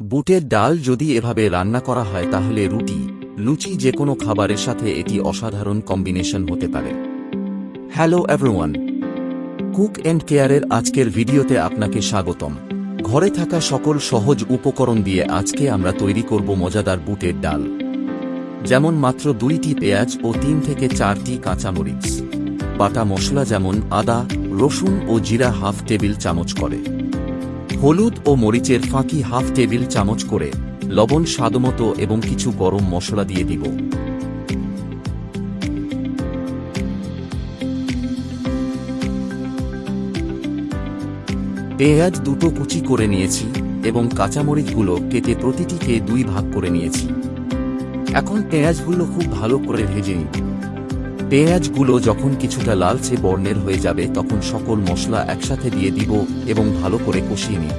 বুটের ডাল যদি এভাবে রান্না করা হয় তাহলে রুটি, লুচি যে কোনো খাবারের সাথে এটি অসাধারণ কম্বিনেশন হতে পারে। Hello everyone. কুক অ্যান্ড কেয়ারের আজকের ভিডিওতে আপনাকে স্বাগতম। ঘরে থাকা সকল সহজ উপকরণ দিয়ে আজকে আমরা তৈরি করব মজাদার বুটের ডাল। যেমন মাত্র দুইটি পেঁয়াজ ও তিন থেকে চারটি কাঁচামরিচ। বাটা মশলা যেমন আদা, রসুন ও জিরা হাফ টেবিল চামচ করে। হলুদ ও মরিচের ফাঁকি হাফ টেবিল চামচ করে লবণ স্বাদমতো এবং কিছু গরম মশলা দিয়ে দিব। পেঁয়াজ দুটো কুচি করে নিয়েছি এবং কাঁচামরিচগুলো কেটে প্রতিটিকে দুই ভাগ করে নিয়েছি। এখন পেঁয়াজগুলো খুব ভালো করে ভেজে নিব। পেঁয়াজগুলো যখন কিছুটা লালচে বর্ণের হয়ে যাবে, তখন সকল মশলা একসাথে দিয়ে দিব এবং ভালো করে কষিয়ে নিব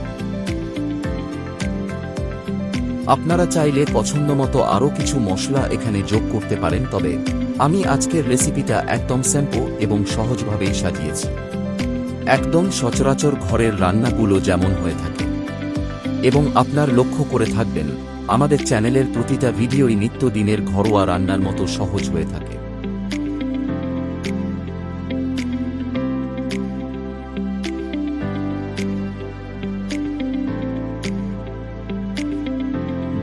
আপনারা চাইলে পছন্দমতো আরও কিছু মশলা এখানে যোগ করতে পারেন, তবে আমি আজকের রেসিপিটা একদম স্যাম্পো এবং সহজভাবেই সাজিয়েছি। একদম সচরাচর ঘরের রান্নাগুলো যেমন হয়ে থাকে। এবং আপনার লক্ষ্য করে থাকবেন, আমাদের চ্যানেলের প্রতিটা ভিডিওই নিত্যদিনের ঘরোয়া রান্নার মতো সহজ হয়ে থাকে।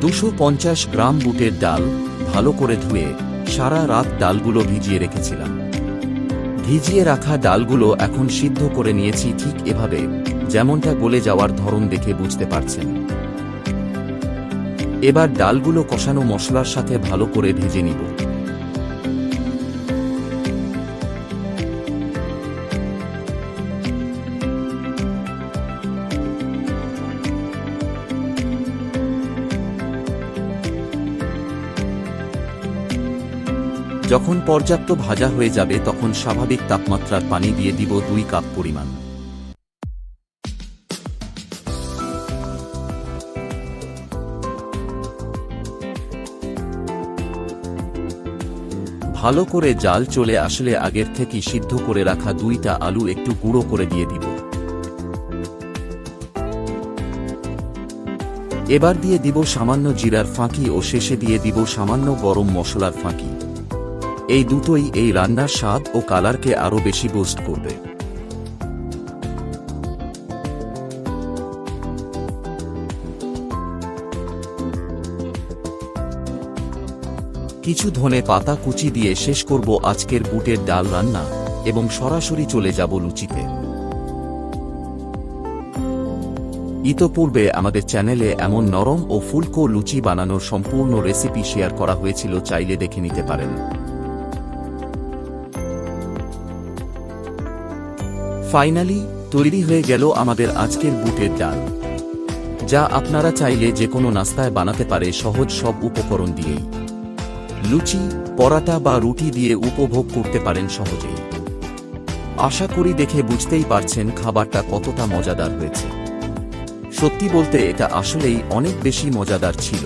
দুশো গ্রাম বুটের ডাল ভালো করে ধুয়ে সারা রাত ডালগুলো ভিজিয়ে রেখেছিলাম। ভিজিয়ে রাখা ডালগুলো এখন সিদ্ধ করে নিয়েছি ঠিক এভাবে, যেমনটা গলে যাওয়ার ধরন দেখে বুঝতে পারছেন। এবার ডালগুলো কষানো মশলার সাথে ভালো করে ভেজে নিব। যখন পর্যাপ্ত ভাজা হয়ে যাবে তখন স্বাভাবিক তাপমাত্রার পানি দিয়ে দিব দুই কাপ পরিমাণ। ভালো করে জাল চলে আসলে আগের থেকে সিদ্ধ করে রাখা দুইটা আলু একটু গুঁড়ো করে দিয়ে দিব। এবার দিয়ে দিব সামান্য জিরার ফাঁকি ও শেষে দিয়ে দিব সামান্য গরম মশলার ফাঁকি। এই দুটোই এই রান্নার স্বাদ ও কালারকে আরও বেশি বুস্ট করবে। কিছু ধনে পাতা কুচি দিয়ে শেষ করব আজকের বুটের ডাল রান্না এবং সরাসরি চলে যাব লুচিতে। ইতোপূর্বে আমাদের চ্যানেলে এমন নরম ও ফুলকো লুচি বানানোর সম্পূর্ণ রেসিপি শেয়ার করা হয়েছিল, চাইলে দেখে নিতে পারেন। ফাইনালি তৈরি হয়ে গেল আমাদের আজকের বুটের ডাল। যা আপনারা চাইলে যে কোনো নাস্তায় বানাতে পারে সহজ সব উপকরণ দিয়েই। লুচি, পরাটা বা রুটি দিয়ে উপভোগ করতে পারেন সহজেই। আশা করি দেখে বুঝতেই পারছেন খাবারটা কতটা মজাদার হয়েছে। সত্যি বলতে এটা আসলেই অনেক বেশি মজাদার ছিল।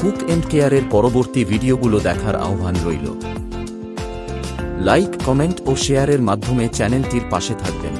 কুক এন্ড কেয়ারের পরবর্তী ভিডিওগুলো দেখার আহ্বান রইল। লাইক কমেন্ট ও শেয়ারের মাধ্যমে চ্যানেলটির পাশে থাকবেন।